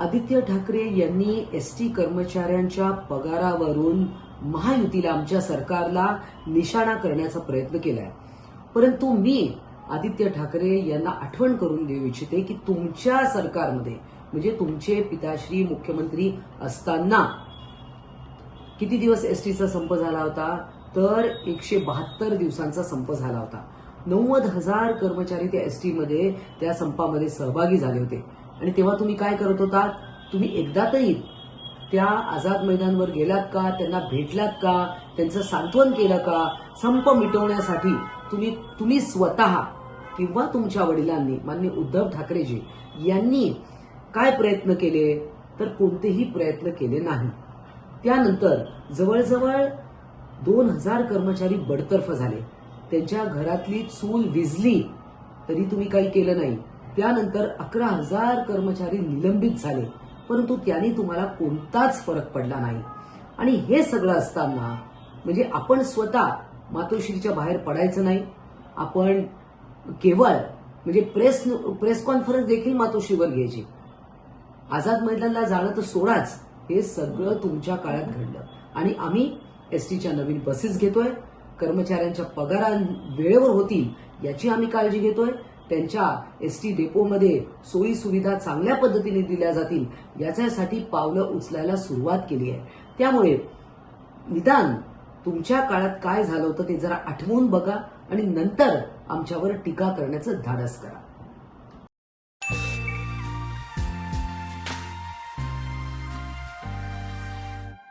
आदित्य ठाकरे यांनी S T कर्मचाऱ्यांच्या पगारावरून महायुतीला आमच्या सरकारला निशाणा करण्याचा प्रयत्न केलाय. परंतु मी आदित्य ठाकरे यांना आठवण करून देऊ इच्छिते की तुमच्या सरकारमध्ये म्हणजे तुमचे पिताश्री मुख्यमंत्री असताना किती दिवस एसटीचा संप झाला होता? तर एकशे बहात्तर दिवसांचा संप झाला होता. नव्वद हजार कर्मचारी त्या एसटी मध्ये त्या संपामध्ये सहभागी झाले होते. आणि तेव्हा तुम्ही काय करत होतात तुम्ही एकदा तरी त्या आझाद मैदानवर गेलात का? त्यांना भेटलात का? त्यांचं सांत्वन केलं का? संप मिटवण्यासाठी तुम्ही तुम्ही स्वतः किंवा तुमच्या वडिलांनी मान्य उद्धव ठाकरेजी यांनी काय प्रयत्न केले? तर कोणतेही प्रयत्न केले नाही. त्यानंतर जवळजवळ दोन हजार कर्मचारी बडतर्फ झाले. त्यांच्या घरातली चूल विजली तरी तुम्ही काही केलं नाही. त्यानंतर अकरा हजार कर्मचारी निलंबित झाले. परंतु त्यांनी तुम्हाला कोणताच फरक पडला नाही. आणि हे सगळं असताना म्हणजे आपण स्वतः मातोश्रीच्या बाहेर पडायचं नाही. आपण केवळ म्हणजे प्रेस प्रेस कॉन्फरन्स देखील मातोश्रीवर घ्यायची. आझाद मैदानला जाणं तर सोडाच. हे सगळं तुमच्या काळात घडलं. आणि आम्ही एसटीच्या नवीन बसेस घेतोय. कर्मचाऱ्यांच्या पगारा वेळेवर होतील याची आम्ही काळजी घेतोय. त्यांच्या एस टी डेपोमध्ये सोयी सुविधा चांगल्या पद्धतीने दिल्या जातील याच्यासाठी पावलं उचलायला सुरुवात केली आहे. त्यामुळे निदान तुमच्या काळात काय झालं होतं ते जरा आठवून बघा आणि नंतर आमच्यावर टीका करण्याचं धाडस करा.